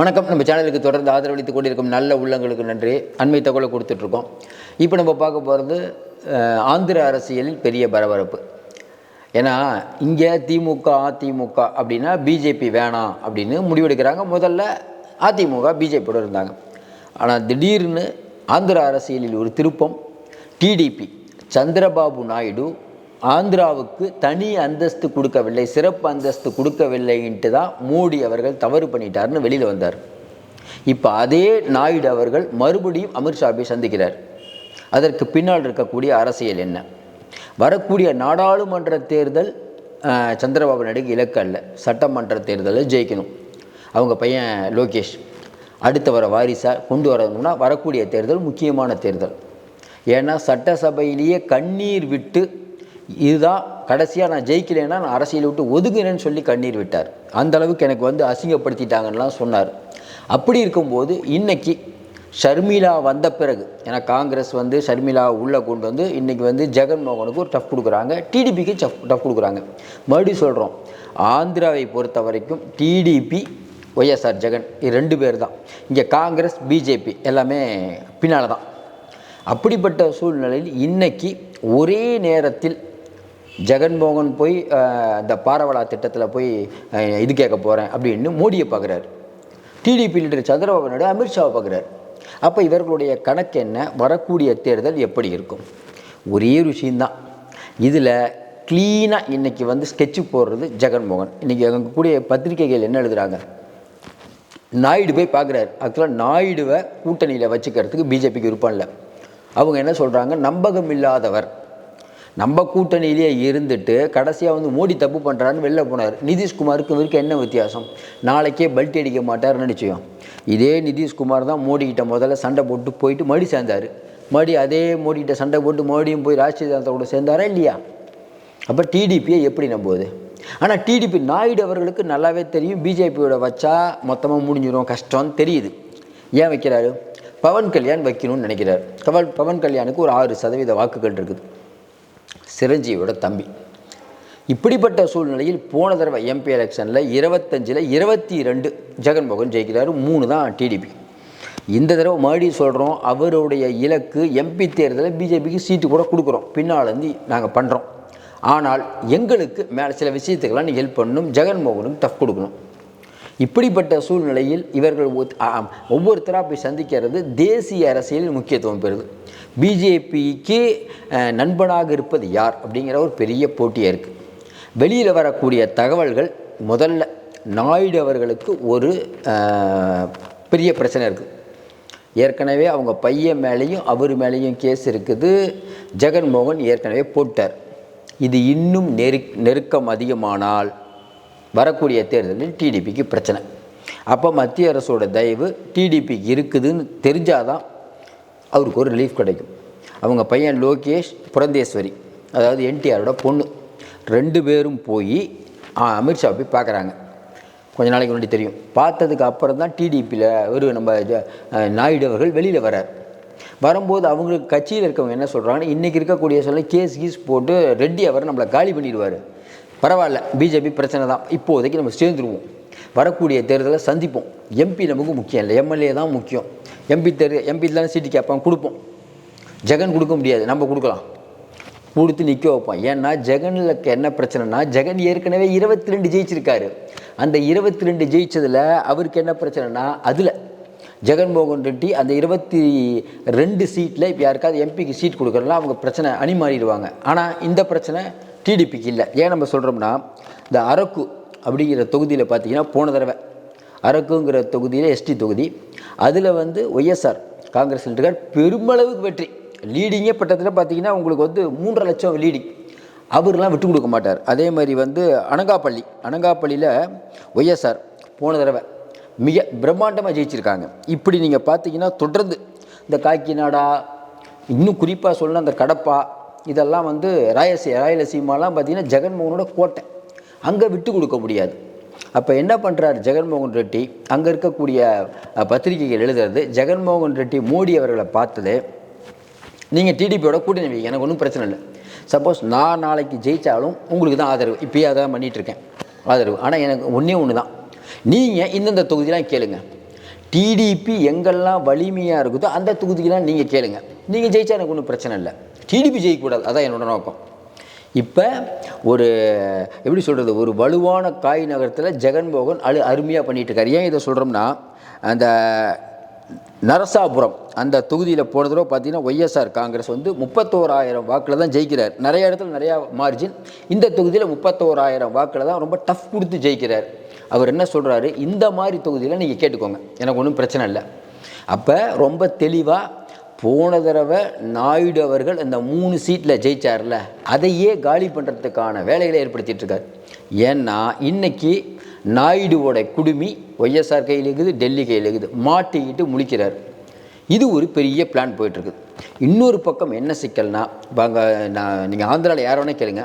வணக்கம். நம்ம சேனலுக்கு தொடர்ந்து ஆதரவளித்து கொண்டிருக்கும் நல்ல உள்ளங்களுக்கு நன்றி. அண்மை தகவலை கொடுத்துட்ருக்கோம். இப்போ நம்ம பார்க்க போகிறது ஆந்திர அரசியலில் பெரிய பரபரப்பு. ஏன்னா இங்கே திமுக அதிமுக அப்படின்னா பிஜேபி வேணாம் அப்படின்னு முடிவெடுக்கிறாங்க. முதல்ல அதிமுக பிஜேபியோடு இருந்தாங்க. ஆனால் திடீர்னு ஆந்திர அரசியலில் ஒரு திருப்பம் டிடிபி சந்திரபாபு நாயுடு ஆந்திராவுக்கு தனி அந்தஸ்து கொடுக்கவில்லை சிறப்பு அந்தஸ்து கொடுக்கவில்லைன்ட்டு தான் மோடி அவர்கள் தவறு பண்ணிட்டாருன்னு வெளியில் வந்தார். இப்போ அதே நாயுடு அவர்கள் மறுபடியும் அமித்ஷாவை சந்திக்கிறார். அதற்கு பின்னால் இருக்கக்கூடிய அரசியல் என்ன? வரக்கூடிய நாடாளுமன்ற தேர்தல் சந்திரபாபு நாயுடுக்கு இலக்கு அல்ல சட்டமன்ற தேர்தலில் ஜெயிக்கணும். அவங்க பையன் லோகேஷ் அடுத்த வர வாரிசாக கொண்டு வரணும்னா வரக்கூடிய தேர்தல் முக்கியமான தேர்தல். ஏன்னா சட்டசபையிலேயே கண்ணீர் விட்டு இதுதான் கடைசியாக நான் ஜெயிக்கலைன்னா நான் அரசியலை விட்டு ஒதுங்கினேன்னு சொல்லி கண்ணீர் விட்டார். அந்த அளவுக்கு எனக்கு வந்து அசிங்கப்படுத்திட்டாங்கன்னெலாம் சொன்னார். அப்படி இருக்கும்போது இன்னைக்கு ஷர்மிளா வந்த பிறகு ஏன்னா காங்கிரஸ் வந்து ஷர்மிளா உள்ளே கொண்டு வந்து இன்றைக்கி வந்து ஜெகன்மோகனுக்கு ஒரு டஃப் கொடுக்குறாங்க. டிடிபிக்கு டஃப் டஃப் கொடுக்குறாங்க. மறுபடியும் சொல்கிறோம் ஆந்திராவை பொறுத்த வரைக்கும் டிடிபி ஒய்எஸ்ஆர் ஜெகன் இது ரெண்டு பேர் தான். இங்கே காங்கிரஸ் பிஜேபி எல்லாமே பின்னால் தான். அப்படிப்பட்ட சூழ்நிலையில் இன்றைக்கி ஒரே நேரத்தில் ஜெகன்மோகன் போய் அந்த இந்த பாரவலா திட்டத்தில் போய் இது கேட்க போகிறேன் அப்படின்னு மோடியை பார்க்குறாரு டிடிபி லீடர் சந்திரபாபு நாயுடு அமித்ஷாவை பார்க்குறாரு அப்போ இவர்களுடைய கணக்கு என்ன? வரக்கூடிய தேர்தல் எப்படி இருக்கும்? ஒரே விஷயந்தான் இதில் க்ளீனாக இன்றைக்கி வந்து ஸ்கெட்சு போடுறது ஜெகன்மோகன். இன்றைக்கி அவங்க கூடிய பத்திரிகைகள் என்ன எழுதுகிறாங்க நாயுடு போய் பார்க்குறாரு ஆக்சுவலாக நாயுடுவை கூட்டணியில் வச்சுக்கிறதுக்கு பிஜேபிக்கு விருப்பம் இல்லை. அவங்க என்ன சொல்கிறாங்க நம்பகம் இல்லாதவர் நம்ம கூட்டணியிலேயே இருந்துட்டு கடைசியாக வந்து மோடி தப்பு பண்ணுறான்னு வெளில போனார். நிதிஷ்குமாருக்கு இவருக்கு என்ன வித்தியாசம்? நாளைக்கே பல்ட்டி அடிக்க மாட்டார்னு நிச்சயம் இதே நிதிஷ்குமார் தான் மோடிக்கிட்ட முதல்ல சண்டை போட்டு போயிட்டு மறுபடி சேர்ந்தார். மறுபடி அதே மோடிக்கிட்ட சண்டை போட்டு மறுபடியும் போய் ராஷ்டிரிய ஜனதா கூட சேர்ந்தாரா இல்லையா? அப்போ டிடிபியை எப்படி நம்புவது? ஆனால் டிடிபி நாயுடு அவர்களுக்கு நல்லாவே தெரியும். பிஜேபியோட வச்சா மொத்தமாக முடிஞ்சிடும் கஷ்டம்னு தெரியுது. ஏன் வைக்கிறாரு? பவன் கல்யாண் வைக்கணும்னு நினைக்கிறார். பவன் பவன் கல்யாணுக்கு ஒரு ஆறு சதவீத வாக்குகள் இருக்குது. சிரஞ்சீவியோட தம்பி. இப்படிப்பட்ட சூழ்நிலையில் போன தடவை எம்பி எலெக்ஷனில் இருபத்தஞ்சில் இருபத்தி ரெண்டு ஜெகன்மோகன் ஜெயிக்கிறாரு மூணு தான் டிடிபி இந்த தடவை மறுபடியும் சொல்கிறோம் அவருடைய இலக்கு எம்பி தேர்தலில் பிஜேபிக்கு சீட்டு கூட கொடுக்குறோம். பின்னாலேருந்து நாங்கள் பண்ணுறோம் ஆனால் எங்களுக்கு மேலே சில விஷயத்துக்கெல்லாம் நீ ஹெல்ப் பண்ணணும் ஜெகன்மோகனுக்கு டஃப் கொடுக்கணும். இப்படிப்பட்ட சூழ்நிலையில் இவர்கள் ஒவ்வொருத்தராக போய் சந்திக்கிறது தேசிய அரசியலில் முக்கியத்துவம் பெறுது. பிஜேபிக்கு நண்பனாக இருப்பது யார்? அப்படிங்கிற ஒரு பெரிய போட்டியாக இருக்குது வெளியில் வரக்கூடிய தகவல்கள் முதல்ல நாயுடு அவர்களுக்கு ஒரு பெரிய பிரச்சனை இருக்குது ஏற்கனவே அவங்க பையன் மேலேயும் அவர் மேலேயும் கேஸ் இருக்குது. ஜெகன்மோகன் ஏற்கனவே போட்டார். இது இன்னும் நெரு நெருக்கம் அதிகமானால் வரக்கூடிய தேர்தலில் டிடிபிக்கு பிரச்சனை. அப்போ மத்திய அரசோட தயவு டிடிபிக்கு இருக்குதுன்னு தெரிஞ்சாதான் அவருக்கு ஒரு ரிலீஃப் கிடைக்கும். அவங்க பையன் லோகேஷ் புரந்தேஸ்வரி அதாவது என்டிஆரோட பொண்ணு. ரெண்டு பேரும் போய் அமித்ஷா போய் பார்க்குறாங்க கொஞ்ச நாளைக்கு முன்னாடி தெரியும். பார்த்ததுக்கு அப்புறம் தான் டிடிபியில் ஒரு நம்ம நாயுடு அவர்கள் வெளியில் வரார் வரும்போது அவங்களுக்கு கட்சியில் இருக்கவங்க என்ன சொல்கிறாங்கன்னா இன்றைக்கி இருக்கக்கூடிய சொல்ல கேஸ் கீஸ் போட்டு ரெட்டி அவர் நம்மளை காலி பண்ணிடுவார். பரவாயில்ல பிஜேபி பிரச்சனை தான். இப்போதைக்கு நம்ம சேர்ந்துருவோம். வரக்கூடிய தேர்தலை சந்திப்போம். எம்பி நமக்கு முக்கியம் இல்லை. எம்எல்ஏ தான் முக்கியம். எம்பி தேர்தல் எம்பி தான் சீட்டு கேட்பான் கொடுப்போம். ஜெகன் கொடுக்க முடியாது. நம்ம கொடுக்கலாம். கொடுத்து நிற்க வைப்போம். ஏன்னா ஜெகனில் என்ன பிரச்சனைனா ஜெகன் ஏற்கனவே இருபத்தி ரெண்டு ஜெயிச்சிருக்காரு. அந்த இருபத்தி ரெண்டு ஜெயிச்சதில் அவருக்கு என்ன பிரச்சனைனா அதில் ஜெகன்மோகன் ரெட்டி அந்த இருபத்தி ரெண்டு சீட்டில் இப்போ யாருக்காவது எம்பிக்கு சீட் கொடுக்குறதுல அவங்க பிரச்சனை அணி மாறிடுவாங்க ஆனால் இந்த பிரச்சனை டிடிபிக்கு இல்லை. ஏன் நம்ம சொல்கிறோம்னா இந்த அரக்கு அப்படிங்கிற தொகுதியில் பார்த்தீங்கன்னா போன தடவை அரக்குங்கிற தொகுதியில் எஸ்டி தொகுதி. அதில் வந்து ஒய்எஸ்ஆர் காங்கிரஸ் இருக்கார். பெருமளவுக்கு வெற்றி. லீடிங்கே பட்டத்தில் பார்த்தீங்கன்னா உங்களுக்கு வந்து மூன்றரை லட்சம் லீடிங் அவர்லாம் விட்டு கொடுக்க மாட்டார். அதே மாதிரி வந்து அனங்காப்பள்ளி. அனங்காப்பள்ளியில் ஒய்எஸ்ஆர் போன தடவை மிக பிரம்மாண்டமாக ஜெயிச்சிருக்காங்க. இப்படி நீங்கள் பார்த்தீங்கன்னா தொடர்ந்து இந்த காக்கிநாடா இன்னும் குறிப்பாக சொல்லணும் அந்த கடப்பா இதெல்லாம் வந்து ராயசி ராயலசீமாலாம் பார்த்தீங்கன்னா ஜெகன்மோகனோட கோட்டை. அங்கே விட்டு கொடுக்க முடியாது. அப்போ என்ன பண்ணுறார் ஜெகன்மோகன் ரெட்டி? அங்கே இருக்கக்கூடிய பத்திரிகைகள் எழுதுறது. ஜெகன்மோகன் ரெட்டி மோடி அவர்களை பார்த்தது. நீங்கள் டிடிபியோட கூட்டணி வைங்க. எனக்கு ஒன்றும் பிரச்சனை இல்லை. சப்போஸ் நான் நாளைக்கு ஜெயித்தாலும் உங்களுக்கு தான் ஆதரவு. இப்பயே அதான் பண்ணிகிட்ருக்கேன் ஆதரவு. ஆனால் எனக்கு ஒன்றே ஒன்று தான் நீங்கள் இந்தந்த தொகுதியெலாம் கேளுங்க. டிடிபி எங்கெல்லாம் வலிமையாக இருக்குதோ அந்த தொகுதிக்கெல்லாம் நீங்கள் கேளுங்க. நீங்கள் ஜெயிச்சா எனக்கு ஒன்றும் பிரச்சனை இல்லை. டிடிபி ஜெயிக்கக்கூடாது. அதான் என்னோட நோக்கம். இப்போ ஒரு எப்படி சொல்கிறது ஒரு வலுவான காய் நகரத்தில் ஜெகன்மோகன் அழு அருமையாக பண்ணிட்டு இருக்கார். ஏன் இதை சொல்கிறோம்னா அந்த நரசாபுரம் அந்த தொகுதியில் போன தடவை பார்த்தீங்கன்னா ஒய்எஸ்ஆர் காங்கிரஸ் வந்து முப்பத்தோராயிரம் வாக்கில் தான் ஜெயிக்கிறார். நிறைய இடத்துல நிறையா மார்ஜின் இந்த தொகுதியில் முப்பத்தோராயிரம் வாக்கில் தான் ரொம்ப டஃப் கொடுத்து ஜெயிக்கிறார். அவர் என்ன சொல்கிறாரு இந்த மாதிரி தொகுதியில் நீங்கள் கேட்டுக்கோங்க. எனக்கு ஒன்றும் பிரச்சனை இல்லை. அப்போ ரொம்ப தெளிவாக போன தடவை நாயுடு அவர்கள் இந்த மூணு சீட்டில் ஜெயிச்சார்ல அதையே காலி பண்ணுறதுக்கான வேலைகளை ஏற்படுத்திகிட்டு இருக்கார் ஏன்னா இன்றைக்கி நாயுடுவோட குடுமி ஒய்எஸ்ஆர் கையில் இருக்குது டெல்லி கையில் இருக்குது. மாட்டிக்கிட்டு முழிக்கிறார். இது ஒரு பெரிய பிளான் போயிட்டுருக்குது இன்னொரு பக்கம் என்ன சிக்கல்னா வாங்க நான் நீங்கள் ஆந்திராவில் யார் வேணா கேளுங்க.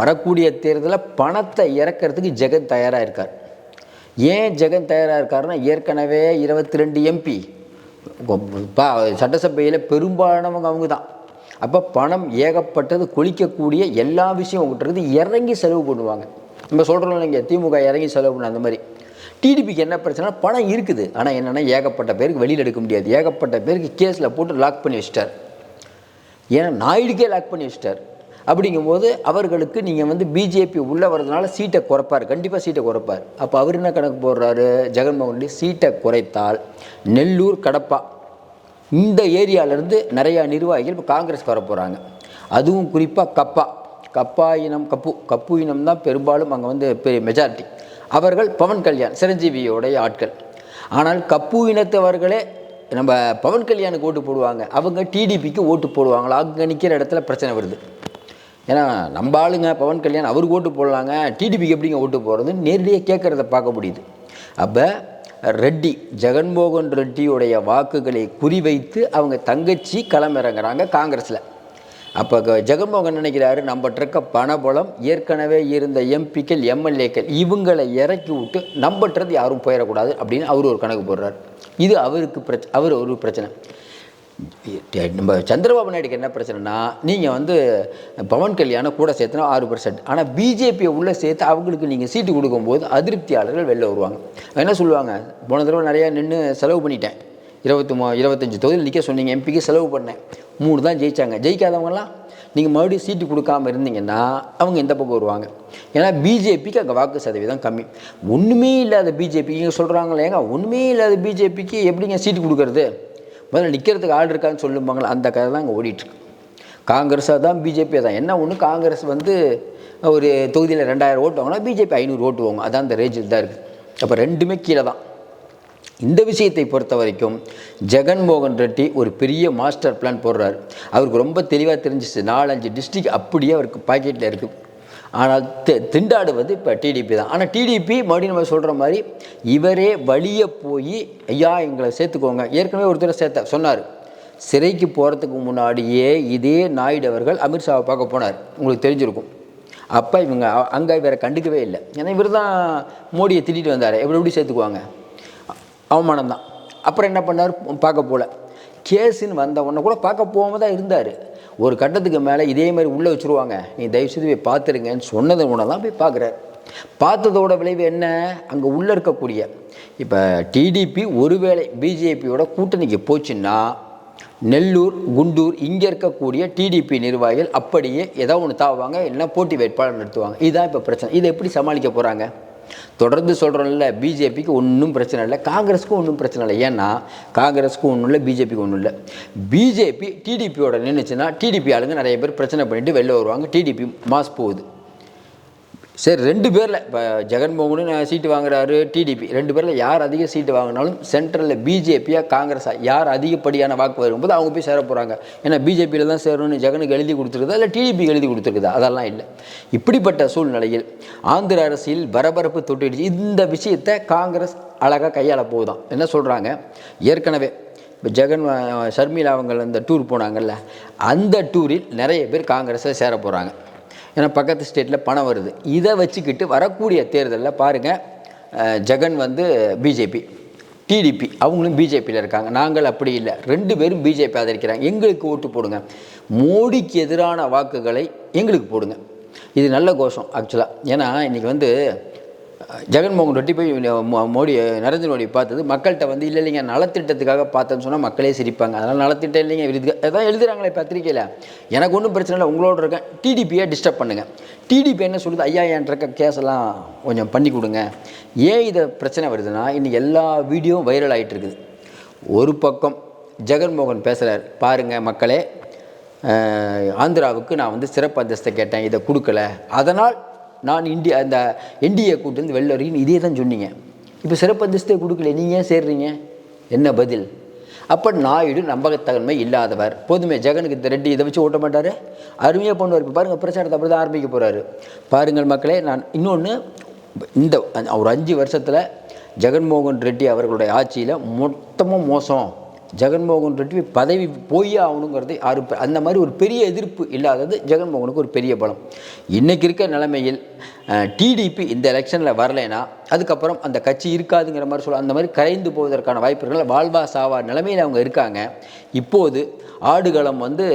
வரக்கூடிய தேர்தலில் பணத்தை இறக்கிறதுக்கு ஜெகன் தயாராக இருக்கார். ஏன் ஜெகன் தயாராக இருக்காருன்னா ஏற்கனவே இருபத்தி ரெண்டு எம்பி இப்போ சட்டசபையில் பெரும்பாலானவங்க அவங்க தான் அப்போ பணம் ஏகப்பட்டது கொளிக்கக்கூடிய எல்லா விஷயம் உங்கள்கிட்ட இறங்கி செலவு பண்ணுவாங்க. நம்ம சொல்கிறோம் இல்லைங்க திமுக இறங்கி செலவு பண்ண அந்த மாதிரி. டிடிபிக்கு என்ன பிரச்சனை பணம் இருக்குது. ஆனால் என்னென்னா ஏகப்பட்ட பேருக்கு வெளியில் எடுக்க முடியாது. ஏகப்பட்ட பேருக்கு கேஸில் போட்டு லாக் பண்ணி வச்சிட்டார். ஏன்னா நாயுடுக்கே லாக் பண்ணி வச்சிட்டார். அப்படிங்கும்போது அவர்களுக்கு நீங்கள் வந்து பிஜேபி உள்ளே வர்றதுனால சீட்டை குறைப்பார். கண்டிப்பாக சீட்டை குறைப்பார். அப்போ அவர் என்ன கணக்கு போடுறாரு? ஜெகன்மோகன் சீட்டை குறைத்தால் நெல்லூர் கடப்பா. இந்த ஏரியாவிலேருந்து நிறையா நிர்வாகிகள் இப்போ காங்கிரஸ் வர போகிறாங்க அதுவும் குறிப்பாக கப்பா. கப்பா இனம் கப்பு. கப்பு இனம் தான் பெரும்பாலும் அங்கே வந்து பெரிய மெஜாரிட்டி அவர்கள் பவன் கல்யாண் சிரஞ்சீவியோடைய ஆட்கள். ஆனால் கப்பு இனத்தவர்களே நம்ம பவன் கல்யாணுக்கு ஓட்டு போடுவாங்க. அவங்க டிடிபிக்கு ஓட்டு போடுவாங்களா அங்கே நிற்கிற இடத்துல பிரச்சனை வருது. ஏன்னா நம்ம ஆளுங்க பவன் கல்யாண் அவருக்கு ஓட்டு போடலாங்க டிடிபிக்கு எப்படிங்க ஓட்டு போடுறதுன்னு நேரடியாக கேட்குறத பார்க்க முடியுது. அப்போ ரெட்டி ஜெகன்மோகன் ரெட்டியுடைய வாக்குகளை குறிவைத்து அவங்க தங்கச்சி களமிறங்குறாங்க காங்கிரஸில். அப்போ ஜெகன்மோகன் நினைக்கிறாரு? நம்மகிட்ட இருக்க பணபலம் ஏற்கனவே இருந்த எம்பிக்கள் எம்எல்ஏக்கள் இவங்களை இறக்கி விட்டு நம்மகிட்டருந்து யாரும் போயிடக்கூடாது அப்படின்னு அவர் ஒரு கணக்கு போடுறார். இது அவருக்கு பிரச்ச அவர் ஒரு பிரச்சனை. நம்ம சந்திரபாபு நாயுடுக்கு என்ன பிரச்சனைனா நீங்கள் வந்து பவன் கல்யாணம் கூட சேர்த்துனா ஆறு பர்சன்ட் ஆனால் பிஜேபியை உள்ளே சேர்த்து அவங்களுக்கு நீங்கள் சீட்டு கொடுக்கும்போது அதிருப்தியாளர்கள் வெளில வருவாங்க. என்ன சொல்லுவாங்க? போன தடவை நிறையா நின்று செலவு பண்ணிட்டேன். இருபத்தி மூ இருபத்தஞ்சி தொகுதியில் நிற்க சொன்னீங்க எம்பிக்கு செலவு பண்ணேன். மூணு தான் ஜெயிச்சாங்க. ஜெயிக்காதவங்கலாம் நீங்கள் மறுபடியும் சீட்டு கொடுக்காம இருந்தீங்கன்னா அவங்க இந்த பக்கம் வருவாங்க? ஏன்னா பிஜேபிக்கு அங்கே வாக்கு சதவீதம் கம்மி. ஒன்றுமே இல்லாத பிஜேபி இங்கே சொல்கிறாங்களேங்க ஒன்றுமே இல்லாத பிஜேபிக்கு எப்படிங்க சீட்டு கொடுக்கறது? முதல்ல நிற்கிறதுக்கு ஆள் இருக்கான்னு சொல்லுவாங்களே அந்த கதை தான் அங்கே ஓடிட்டுருக்கு காங்கிரஸாக தான் பிஜேபியாக தான். என்ன ஒன்று காங்கிரஸ் வந்து ஒரு தொகுதியில் ரெண்டாயிரம் ஓட்டு வாங்கினா பிஜேபி ஐநூறு ஓட்டு வாங்க அதான் அந்த ரேஞ்சில் தான் இருக்குது அப்போ ரெண்டுமே கீழே தான். இந்த விஷயத்தை பொறுத்த வரைக்கும் ஜெகன்மோகன் ரெட்டி ஒரு பெரிய மாஸ்டர் பிளான் போடுறாரு. அவருக்கு ரொம்ப தெளிவாக தெரிஞ்சிச்சு. நாலஞ்சு டிஸ்ட்ரிக்ட் அப்படியே அவருக்கு பாக்கெட்டில் இருக்குது ஆனால் தி- திண்டாடுவது இப்போ டிடிபி தான். ஆனால் டிடிபி மறுபடியும் நம்ம சொல்கிற மாதிரி இவரே வழியே போய் ஐயா எங்களை சேர்த்துக்கோங்க. ஏற்கனவே ஒருத்தர் சேர்த்த சொன்னார். சிறைக்கு போகிறதுக்கு முன்னாடியே இதே நாயுடு அவர்கள் அமித்ஷாவை பார்க்க போனார். உங்களுக்கு தெரிஞ்சிருக்கும். அப்போ இவங்க அங்கே இவரை கண்டுக்கவே இல்லை. ஏன்னா இவர் தான் மோடியை திட்டிட்டு வந்தார். எப்படி எப்படி சேர்த்துக்குவாங்க? அவமானம் தான். அப்புறம் என்ன பண்ணார்? பார்க்க போல. கேஸுன்னு வந்த உடனே கூட பார்க்க போகாம தான் இருந்தார். ஒரு கட்டத்துக்கு மேலே இதே மாதிரி உள்ளே வச்சுருவாங்க. நீ தயவுசெய்து போய் பார்த்துருங்கன்னு சொன்னது உடனே தான் போய் பார்க்குறாரு. பார்த்ததோட விளைவு என்ன? அங்கே உள்ளே இருக்கக்கூடிய இப்போ டிடிபி ஒருவேளை பிஜேபியோட கூட்டணிக்கு போச்சுன்னா நெல்லூர் குண்டூர் இங்கே இருக்கக்கூடிய டிடிபி நிர்வாகிகள் அப்படியே ஏதோ ஒன்று தாவாங்க இல்லைன்னா போட்டி வேட்பாளர் நிறுத்துவாங்க இதுதான் இப்போ பிரச்சனை. இதை எப்படி சமாளிக்க போகிறாங்க தொடர்ந்து சொல்கிறோம்ல பிஜேபிக்கு ஒன்றும் பிரச்சனை இல்லை காங்கிரஸுக்கும் ஒன்றும் பிரச்சனை இல்லை. ஏன்னா காங்கிரஸுக்கும் ஒன்றும் இல்லை பிஜேபிக்கு ஒன்றும் இல்லை. பிஜேபி டிடிபியோட நின்றுச்சுன்னா டிடிபி ஆளுங்க நிறைய பேர் பிரச்சனை பண்ணிட்டு வெளில வருவாங்க டிடிபி மாஸ் போகுது. சரி ரெண்டு பேரில். இப்போ ஜெகன்மோகனும் சீட்டு வாங்குறாரு டிடிபி ரெண்டு பேரில் யார் அதிக சீட்டு வாங்கினாலும் சென்ட்ரலில் பிஜேபியாக காங்கிரஸாக யார் அதிகப்படியான வாக்கு வரும்போது அவங்க போய் சேர போகிறாங்க ஏன்னா பிஜேபியில் தான் சேரணும்னு ஜெகனுக்கு எழுதி கொடுத்துருக்குதா? இல்லை டிடிபிக்கு எழுதி கொடுத்துருக்குதா? அதெல்லாம் இல்லை. இப்படிப்பட்ட சூழ்நிலையில் ஆந்திர அரசியல் பரபரப்பு தொட்டிடுச்சு. இந்த விஷயத்தை காங்கிரஸ் அழகாக கையாள போகுதான். என்ன சொல்கிறாங்க ஏற்கனவே இப்போ ஜெகன் ஷர்மிளா அவங்க அந்த டூர் போனாங்கல்ல அந்த டூரில் நிறைய பேர் காங்கிரஸில் சேர போகிறாங்க ஏன்னா பக்கத்து ஸ்டேட்டில் பணம் வருது. இதை வச்சுக்கிட்டு வரக்கூடிய தேர்தலில் பாருங்கள் ஜெகன் வந்து பிஜேபி டிடிபி அவங்களும் பிஜேபியில் இருக்காங்க. நாங்கள் அப்படி இல்லை. ரெண்டு பேரும் பிஜேபி ஆதரிக்கிறாங்க. எங்களுக்கு ஓட்டு போடுங்க. மோடிக்கு எதிரான வாக்குகளை எங்களுக்கு போடுங்க. இது நல்ல கோஷம் ஆக்சுவலாக ஏன்னா இன்றைக்கி வந்து ஜெகன்மோகன் ரெட்டி போய் மோ- மோடி நரேந்திர மோடி பார்த்தது மக்கள்கிட்ட வந்து இல்லை இல்லைங்க நலத்திட்டத்துக்காக பார்த்தேன்னு சொன்னால் மக்களே சிரிப்பாங்க. அதனால் நலத்திட்டம் இல்லைங்க விருது அதான் எழுதுகிறாங்களே பத்திரிக்கையில். எனக்கு ஒன்றும் பிரச்சனை இல்லை உங்களோட இருக்கேன். டிடிபியை டிஸ்டர்ப் பண்ணுங்கள் டிடிபி என்ன சொல்லுது? ஐயா என் இருக்க கேஸெல்லாம் கொஞ்சம் பண்ணி கொடுங்க. ஏன் இதை பிரச்சனை வருதுன்னா இன்றைக்கி எல்லா வீடியோவும் வைரல் ஆகிட்டு இருக்குது. ஒரு பக்கம் ஜெகன்மோகன் பேசுகிறார் பாருங்கள் மக்களே ஆந்திராவுக்கு நான் வந்து சிறப்பு அந்தஸ்தை கேட்டேன். இதை கொடுக்கல. அதனால் நான் இந்தியா அந்த என்டிஏ கூட்டிலேருந்து வெளில வரைக்கும் இதே தான் சொன்னீங்க. இப்போ சிறப்பு அந்தஸ்தே கொடுக்கல நீங்கள் ஏன் சேர்றீங்க? என்ன பதில்? அப்போ நாயுடு நம்பகத்தன்மை இல்லாதவர். போதுமே ஜெகனுக்கு இந்த ரெட்டி இதை வச்சு ஓட்ட மாட்டார். அருமையாக பண்ணுவார். இப்போ பாருங்கள் பிரச்சாரத்தை அப்படி தான் ஆரம்பிக்க போகிறாரு பாருங்கள் மக்களே நான் இன்னொன்று இந்த ஒரு அஞ்சு வருஷத்தில் ஜெகன்மோகன் ரெட்டி அவர்களுடைய ஆட்சியில் மொத்தமும் மோசம். ஜெகன்மோகன் ரெட்டி பதவி போய் ஆகணுங்கிறது ஆறு அந்த மாதிரி ஒரு பெரிய எதிர்ப்பு இல்லாதது ஜெகன்மோகனுக்கு ஒரு பெரிய பலம். இன்றைக்கி இருக்க நிலைமையில் டிடிபி இந்த எலெக்ஷனில் வரலைன்னா அதுக்கப்புறம் அந்த கட்சி இருக்காதுங்கிற மாதிரி சொல்ல அந்த மாதிரி கரைந்து போவதற்கான வாய்ப்புகள் வாழ்வா சாவா நிலைமையில் அவங்க இருக்காங்க. இப்போது ஆடுகளம் வந்து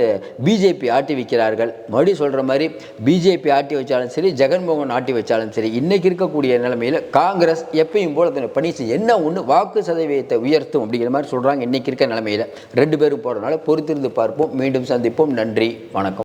பிஜேபி ஆட்டி வைக்கிறார்கள். மறுபடியும் சொல்கிற மாதிரி பிஜேபி ஆட்டி வச்சாலும் சரி ஜெகன்மோகன் ஆட்டி வச்சாலும் சரி இன்றைக்கி இருக்கக்கூடிய நிலைமையில் காங்கிரஸ் எப்பயும் போல அதனை பணி என்ன ஒன்று வாக்கு சதவீதத்தை உயர்த்தும் அப்படிங்கிற மாதிரி சொல்கிறாங்க இன்றைக்கி இருக்க நிலைமையில் ரெண்டு பேரும் போகிறதுனால பொறுத்திருந்து பார்ப்போம். மீண்டும் சந்திப்போம். நன்றி. வணக்கம்.